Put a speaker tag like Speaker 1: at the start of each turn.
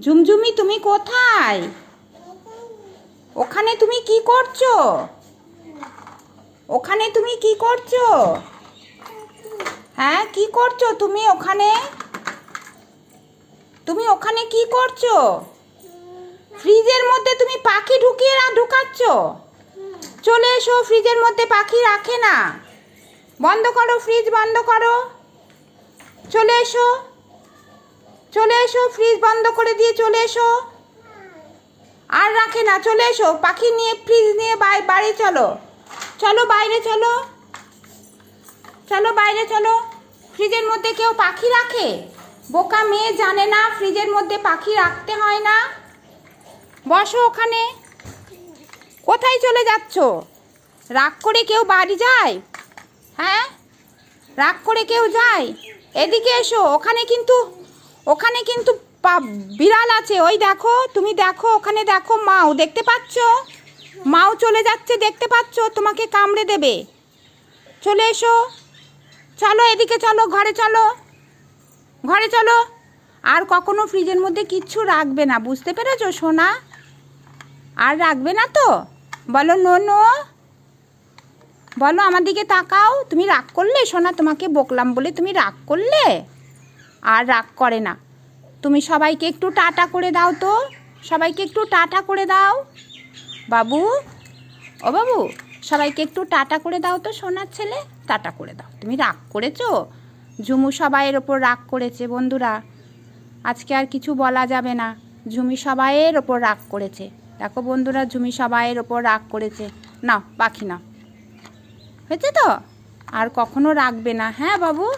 Speaker 1: ঝুমঝুমি, তুমি কোথায়? ওখানে তুমি কি করছ? ওখানে তুমি কি করছ? হ্যাঁ কি করছ তুমি ওখানে? তুমি ওখানে কি করছ? ফ্রিজের মধ্যে তুমি পাখি ঢুকিয়ে রা- ঢুকাচ্ছ? চলে এসো, ফ্রিজের মধ্যে পাখি রাখে না। বন্ধ করো, ফ্রিজ বন্ধ করো। চলে এসো। চলে এসো ফ্রিজ বন্ধ করে দিয়ে চলে এসো। আর রাখে না, চলে এসো। পাখি নিয়ে ফ্রিজ নিয়ে বাড়ি চলো। চলো, বাইরে চলো। চলো, বাইরে চলো। ফ্রিজের মধ্যে কেউ পাখি রাখে? বোকা মেয়ে জানে না ফ্রিজের মধ্যে পাখি রাখতে হয় না। বসো ওখানে। কোথায় চলে যাচ্ছ? রাগ করে কেউ বাড়ি যায়? হ্যাঁ? রাগ করে কেউ যায়? এদিকে এসো, ওখানে কিন্তু ওখানে কিন্তু বিড়াল আছে। ওই দেখো, তুমি দেখো, ওখানে দেখো মাও, দেখতে পাচ্ছ? মাও চলে যাচ্ছে, দেখতে পাচ্ছ? তোমাকে কামড়ে দেবে। চলে এসো। চলো এদিকে চলো, ঘরে চলো। ঘরে চলো। আর কখনো ফ্রিজের মধ্যে কিচ্ছু রাখবে না, বুঝতে পেরেছ সোনা? আর রাখবে না তো? বলো নো নো বলো আমার দিকে তাকাও। তুমি রাগ করলে সোনা? তোমাকে বকলাম বলে তুমি রাগ করলে? আর রাগ করে না। তুমি সবাইকে একটু টাটা করে দাও তো। সবাইকে একটু টাটা করে দাও। বাবু, ও বাবু, সবাইকে একটু টাটা করে দাও তো সোনার ছেলে। টাটা করে দাও। তুমি রাগ করেছ? ঝুমু সবাইয়ের ওপর রাগ করেছে বন্ধুরা। আজকে আর কিছু বলা যাবে না। ঝুমি সবাইয়ের ওপর রাগ করেছে। দেখো বন্ধুরা, ঝুমি সবাইয়ের ওপর রাগ করেছে। নাও, পাখি নাও। হয়েছে তো? আর কখনো রাখবে না। হ্যাঁ বাবু?